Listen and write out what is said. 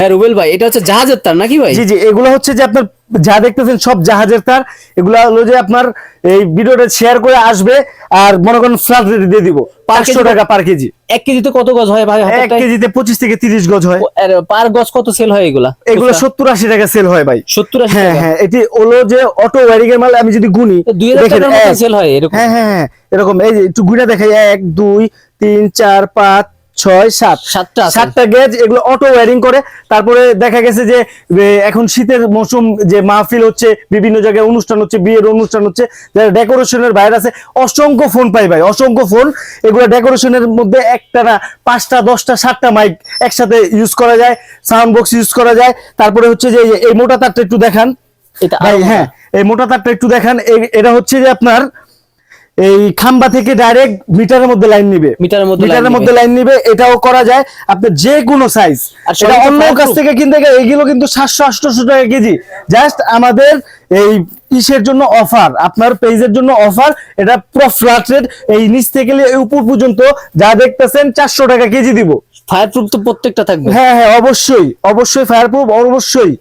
হ্যাঁ রুবেল ভাই এটা হচ্ছে জাহাজের তার নাকি ভাই? জি জি এগুলো হচ্ছে যে আপনার যা দেখতেছেন সব জাহাজের তার। এগুলো হলো যে আপনার এই ভিডিওটা শেয়ার করে আসবে আর মনে করেন ফ্ল্যাট রেটে দিয়ে দিব। পাঁচশো টাকা পার কেজি। এক কেজিতে কত গজ হয় ভাই? এক কেজিতে পঁচিশ থেকে তিরিশ গজ হয়। পার গজ কত সেল হয় এগুলা? এগুলো সত্তর আশি টাকা সেল হয় ভাই। সত্তর আশি হ্যাঁ হ্যাঁ এটি হলো যে অটো ওয়ারিং এর মাল আমি যদি গুনি দুই সেল হয় এরকম। হ্যাঁ হ্যাঁ হ্যাঁ এরকম। এই যে একটু গুনে দেখাই এক দুই তিন চার পাঁচ ছয় সাত। সাতটা সাতটা গেজ এগুলো অটো ওয়ারিং করে। তারপরে দেখা গেছে যে এখন শীতের মৌসুম যে মাহফিল হচ্ছে বিভিন্ন জায়গায় অনুষ্ঠান হচ্ছে বিয়ের অনুষ্ঠান হচ্ছে যারা ডেকোরেশনের বাইরে আছে অসংখ্য ফোন পাই ভাই অসংখ্য ফোন এগুলো ডেকোরেশনের মধ্যে একটা না পাঁচটা দশটা সাতটা মাইক একসাথে ইউজ করা যায় সাউন্ড বক্স ইউজ করা যায়। তারপরে হচ্ছে যে এই- মোটা তারটা একটু দেখান। এটা হ্যাঁ এই মোটা তারটা একটু দেখান। এটা হচ্ছে যে আপনার এই খাম্বা থেকে ডাইরেক্ট মিটারের মধ্যে লাইন নিবে। মিটারের মধ্যে মিটারের মধ্যে লাইন নিবে এটাও করা যায়। আপনার যে কোনো সাইজ আর এটা অন্য কাছ থেকে কিনতে গেলে এগুলো কিন্তু সাতশো আটশো টাকা কেজি। জাস্ট আমাদের এই ইসের জন্য অফার আপনার পেজের জন্য অফার এটা পুরো ফ্ল্যাট রেট এই নিচ থেকে উপর পর্যন্ত যা দেখতেছেন চারশো টাকা কেজি দিব। ফায়ার প্রুফ তো প্রত্যেকটা থাকবে। হ্যাঁ হ্যাঁ অবশ্যই অবশ্যই ফায়ার প্রুফ অবশ্যই।